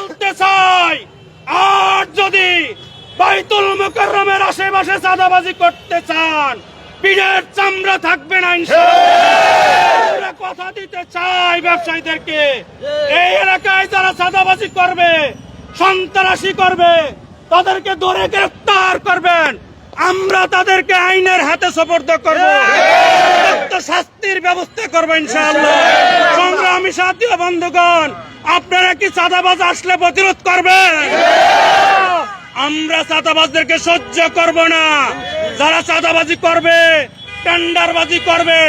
বলতে চাই, আর যদি বাইতুল মোকাররমের আশেপাশে চাঁদাবাজি করতে চান, পিঠের চামড়া থাকবে না কথা দিতে চাই ব্যবসায়ীদেরকে। এই এলাকায় যারা চাঁদাবাজি করবে, সন্ত্রাসী করবে, তাদেরকে ধরে গ্রেফতার করবেন। আমরা তাদেরকে আইনের হাতে সপর্দ করব। শাস্তির ব্যবস্থা করব ইনশাআল্লাহ। সংগ্রামী সাথী বন্ধুগণ আপনারা কি চাঁদাবাজ আসলে প্রতিরোধ করবেন? আমরা চাঁদাবাজদেরকে সহ্য করব না। যারা চাঁদাবাজি করবে, টেন্ডারবাজি করবে,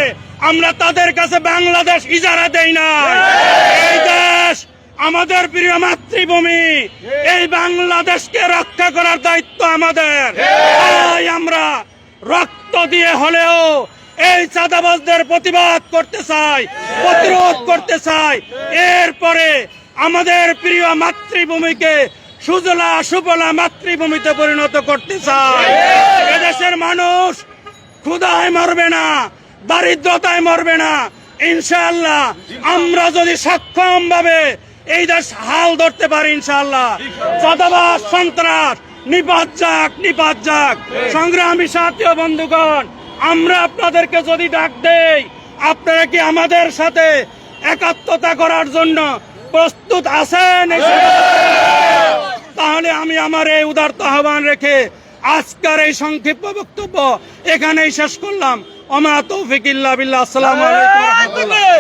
আমরা তাদের কাছে বাংলাদেশ ইজারা দেই না। এই দেশ আমাদের প্রিয় মাতৃভূমি। এই বাংলাদেশকে রক্ষা করার দায়িত্ব আমাদের। তাই আমরা রক্ত দিয়ে হলেও এই চাঁদাবাজদের প্রতিবাদ করতে চাই, প্রতিরোধ করতে চাই। এরপরে আমাদের প্রিয় মাতৃভূমিকে সুজলা সুফলা মাতৃভূমিতে পরিণত করতে চাই। এদেশের মানুষ ক্ষুধায় মরবে না, দারিদ্রতায় মরবে না। ইনশাআল্লাহ আমরা যদি সক্ষম ভাবে এই দেশ হাল ধরতে পারি ইনশাআল্লাহ। চাঁদাবাজ, সন্ত্রাস, নিপাত যাক নিপাত যাক। সংগ্রামী সাথী বন্ধুগণ আমরা আপনাদেরকে যদি ডাক দেই আপনারা কি আমাদের সাথে একাত্মতা করার জন্য প্রস্তুত আছেন? তাহলে আমি আমার এই উদারত আহ্বান রেখে আজকের এই সংক্ষিপ্ত বক্তব্য এখানেই শেষ করলাম। অমা তৌফিক ইল্লা বিল্লাহ। আসসালামু আলাইকুম রাহমাতুল্লাহ।